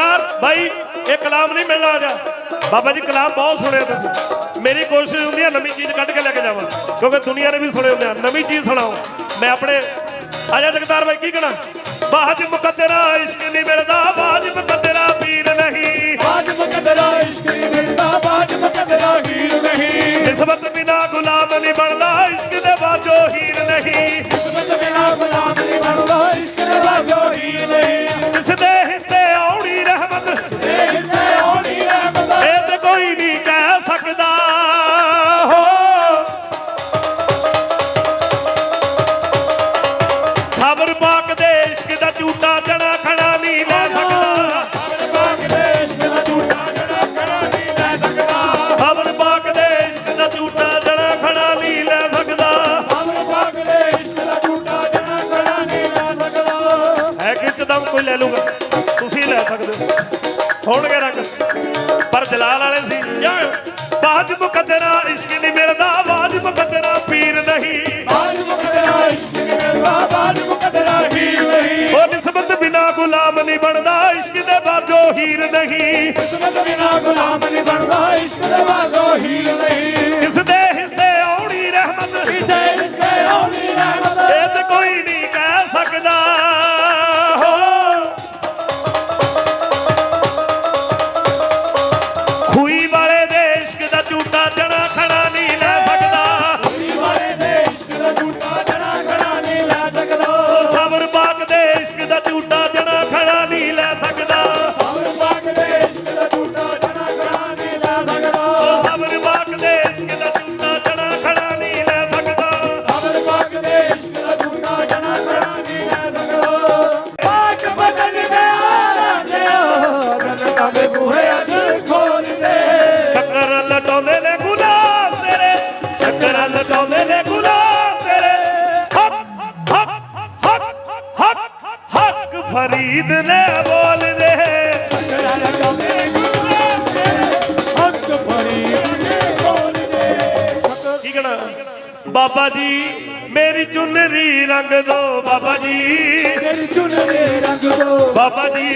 ਇਹ ਕਲਾਮ ਨਹੀਂ ਮਿਲਣਾ ਜਾ ਬਾਬਾ ਜੀ ਕਲਾਮ ਬਹੁਤ ਸੁਣਿਆ ਤੁਸੀਂ। ਮੇਰੀ ਕੋਸ਼ਿਸ਼ ਹੁੰਦੀ ਹੈ ਨਵੀਂ ਚੀਜ਼ ਕੱਢ ਕੇ ਲੈ ਕੇ ਜਾਵਾਂ ਕਿਉਂਕਿ ਦੁਨੀਆ ਨੇ ਵੀ ਸੁਣੇ ਹੁੰਦੇ ਆ ਨਵੀਂ ਚੀਜ਼ ਸੁਣਾਓ। ਮੈਂ ਆਪਣੇ ਆਜਾ ਜਗਤਾਰ ਬਾਈ ਕੀ ਕਹਣਾ ਬਾਜ ਮੁਕੱਦਰਾ ਇਸ਼ਕ ਨਹੀਂ ਮਿਲਦਾ ਬਾਜ ਮੁਕੱਦਰਾ ਪੀਰ ਨਹੀਂ। ਬਾਜ ਮੁਕਦਰਾ ਇਸ਼ਕ ਨਹੀਂ ਮਿਲਦਾ ਬਾਜ ਮੁਕਦਰਾ ਹੀਰ ਨਹੀਂ। ਨਿਸਬਤ ਬਿਨਾ ਗੁਲਾਮ ਨਹੀਂ ਬਣਦਾ ਇਸ਼ਕ ਦੇ ਬਾਝੋ ਹੀਰ ਨਹੀਂ। ਕਿਸਮਤ ਬਿਨਾ ਗੁਲਾਮ ਹੋਣਗੇ ਰੰਗ। ਪਰ ਜਲਾਲ ਵਾਲੇ ਸੀ ਬਾਜ ਮੁਕੱਦਰਾ ਇਸ਼ਕ ਨਹੀਂ ਮਿਲਦਾ ਬਾਜ ਮੁਕੱਦਰਾ ਪੀਰ ਨਹੀਂ। ਬਾਜ ਮੁਕਦਰਾ ਇਸ਼ਕ ਨਹੀਂ ਮਿਲਦਾ ਬਾਜ ਮੁਕਦਰਾ ਹੀਰ ਨਹੀਂ। ਉਹ ਨਿਸਬਤ ਬਿਨਾ ਗੁਲਾਮ ਨਹੀਂ ਬਣਦਾ ਇਸ਼ਕ ਦੇ ਬਾਝੋ ਹੀਰ ਨਹੀਂ। ਕਿਸਮਤ ਬਿਨਾ ਗੁਲਾਮ ਨਹੀਂ ਬਣਦਾ ਇਸ਼ਕ ਦੇ ਬਾਝੋ ਹੀਰ ਨਹੀਂ। ਇਸ ਦੇ ਹਿੱਸੇ ਆਉਣੀ ਰਹਿਮਤ। ਕਿਤੇ ਹਿੱਸੇ ਆਉਣੀ ਰਹਿਮਤ। ਇਹ ਤੇ ਕੋਈ ਨਹੀਂ ਕਹਿ ਸਕਦਾ। ਫਰੀਦ ਨੇ ਬੋਲਦੇ ਸ਼ਕਰਾਂ ਹੱਕ ਫਰੀਦ ਨੇ ਕੀ ਕਹਣਾ? ਬਾਬਾ ਜੀ ਮੇਰੀ ਚੁੰਨਰੀ ਰੰਗ ਦੋ ਬਾਬਾ ਜੀ। ਤੇਰੀ ਚੁਨਰੇ ਰੰਗ ਦੋ। ਬਾਬਾ ਜੀ